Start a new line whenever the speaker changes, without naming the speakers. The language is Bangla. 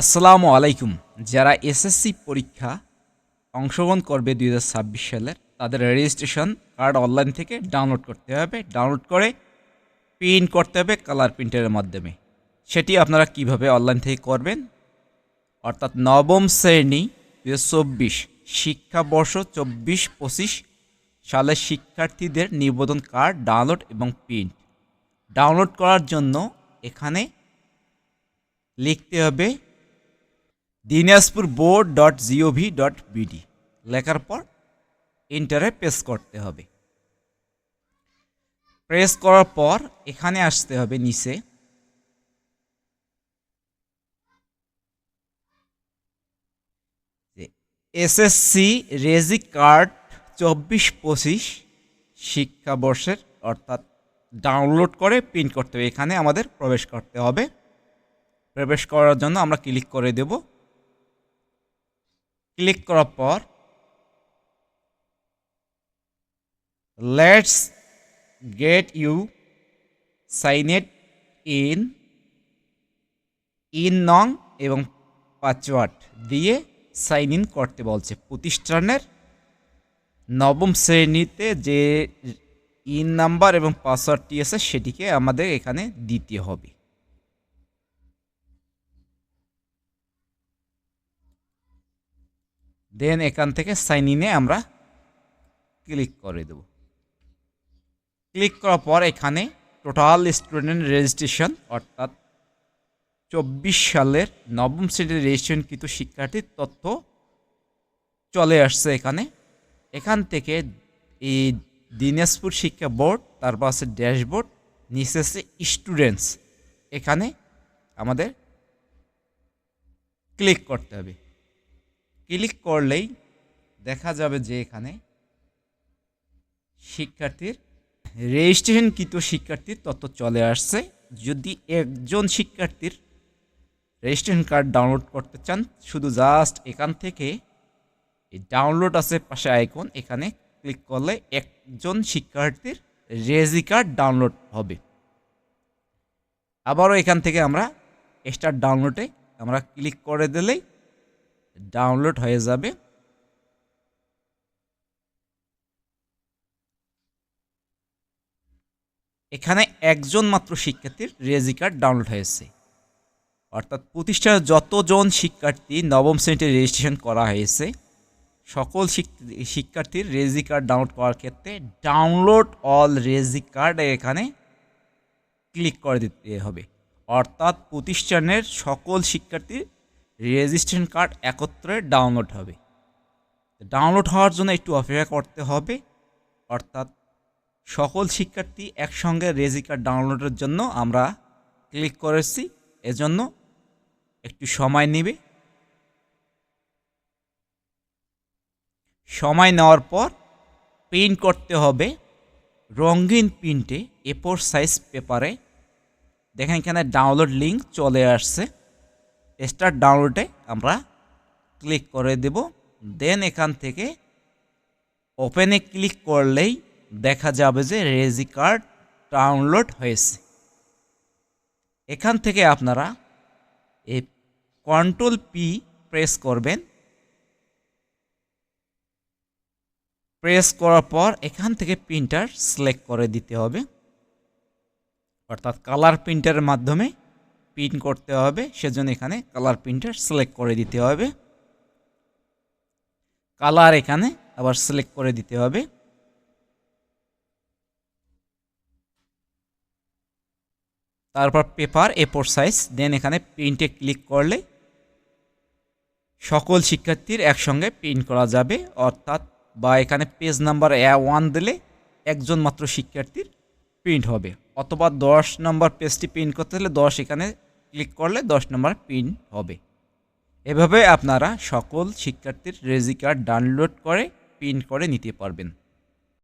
আসসালামু আলাইকুম। যারা এসএসসি পরীক্ষা অংশগ্রহণ করবে দু হাজার ছাব্বিশ সালের, তাদের রেজিস্ট্রেশন কার্ড অনলাইন থেকে ডাউনলোড করতে হবে। ডাউনলোড করে প্রিন্ট করতে হবে কালার প্রিন্টারের মাধ্যমে। সেটি আপনারা কীভাবে অনলাইন থেকে করবেন? অর্থাৎ নবম শ্রেণি দু চব্বিশ, শিক্ষাবর্ষ চব্বিশ পঁচিশ সালের শিক্ষার্থীদের নিবন্ধন কার্ড ডাউনলোড এবং প্রিন্ট ডাউনলোড করার জন্য এখানে লিখতে হবে Dinajpur board dot gov dot BD লেখার পর ইন্টারে প্রেস করতে হবে। প্রেস করার পর এখানে আসতে হবে নিচে। এসএসসি রেজি কার্ড চব্বিশ পঁচিশ শিক্ষাবর্ষের অর্থাৎ ডাউনলোড করে প্রিন্ট করতে হবে। এখানে আমাদের প্রবেশ করতে হবে। প্রবেশ করার জন্য আমরা ক্লিক করে দেব। ক্লিক করার পর let's get you signed in in নং এবং পাসওয়ার্ড দিয়ে সাইন ইন করতে বলছে। প্রতিষ্ঠানের নবম শ্রেণীতে যে ইন নাম্বার এবং পাসওয়ার্ডটি আছে, সেটিকে আমাদের এখানে দিতে হবে। দেন এখান থেকে সাইন ইনে আমরা ক্লিক করে দেব। ক্লিক করার পর এখানে টোটাল স্টুডেন্ট রেজিস্ট্রেশন অর্থাৎ চব্বিশ সালের নবম শ্রেণির রেজিস্ট্রেশনকৃত শিক্ষার্থীর তথ্য চলে আসছে এখানে। এখান থেকে এই দিনাজপুর শিক্ষা বোর্ড তারপর আছে ড্যাশবোর্ড, নিচে আছে স্টুডেন্টস এখানে আমাদের ক্লিক করতে হবে। ক্লিক করলেই দেখা যাবে যে এখানে শিক্ষার্থীর রেজিস্ট্রেশনকৃত শিক্ষার্থীর তথ্য চলে আসছে। যদি একজন শিক্ষার্থীর রেজিস্ট্রেশন কার্ড ডাউনলোড করতে চান, শুধু জাস্ট এখান থেকে ডাউনলোড আছে পাশে আইকন, এখানে ক্লিক করলে একজন শিক্ষার্থীর রেজি কার্ড ডাউনলোড হবে। আবারও এখান থেকে আমরা স্টার্ট ডাউনলোডে আমরা ক্লিক করে দিলেই ডাউনলোড হয়ে যাবে। এখানে একজন মাত্র শিক্ষার্থীর রেজি কার্ড ডাউনলোড হয়েছে। অর্থাৎ প্রতিষ্ঠানের যতজন শিক্ষার্থী নবম শ্রেণীতে রেজিস্ট্রেশন করা হয়েছে, সকল শিক্ষার্থীর রেজি কার্ড ডাউনলোড করার ক্ষেত্রে ডাউনলোড অল রেজি কার্ড এখানে ক্লিক করে দিতে হবে। অর্থাৎ প্রতিষ্ঠানের সকল শিক্ষার্থীর রেজিস্ট্রেশন কার্ড একত্রে ডাউনলোড হবে। ডাউনলোড হওয়ার জন্য একটু অপেক্ষা করতে হবে। অর্থাৎ সকল শিক্ষার্থী একসঙ্গে রেজি কার্ড ডাউনলোডের জন্য আমরা ক্লিক করেছি। এজন্য একটু সময় নেবে। সময় নেওয়ার পর প্রিন্ট করতে হবে। রঙিন প্রিন্টে এপোর সাইজ পেপারে দেখেন এখানে ডাউনলোড লিঙ্ক চলে আসছে। স্টার্ট ডাউনলোডে আমরা ক্লিক করে দেব। দেন এখান থেকে ওপেনে ক্লিক করলেই দেখা যাবে যে রেজি কার্ড ডাউনলোড হয়েছে। এখান থেকে আপনারা এই কন্ট্রোল পি প্রেস করবেন। প্রেস করার পর এখান থেকে প্রিন্টার সিলেক্ট করে দিতে হবে। অর্থাৎ কালার প্রিন্টারের মাধ্যমে প্রিন্ট করতে হবে, সেজন্য এখানে কালার প্রিন্টার সিলেক্ট করে দিতে হবে। কালার এখানে আবার সিলেক্ট করে দিতে হবে। তারপর পেপার এপোর সাইজ দেন এখানে প্রিন্টে ক্লিক করলে সকল শিক্ষার্থীর একসঙ্গে প্রিন্ট করা যাবে। অর্থাৎ বা এখানে পেজ নাম্বার ওয়ান দিলে একজন মাত্র শিক্ষার্থীর প্রিন্ট হবে। অথবা দশ নম্বর পেজটি প্রিন্ট করতে হলে দশ এখানে ক্লিক করলে দশ নম্বর পিন হবে। এভাবে আপনারা সকল শিক্ষার্থীর রেজি কার্ড ডাউনলোড করে প্রিন্ট করে নিতে পারবেন।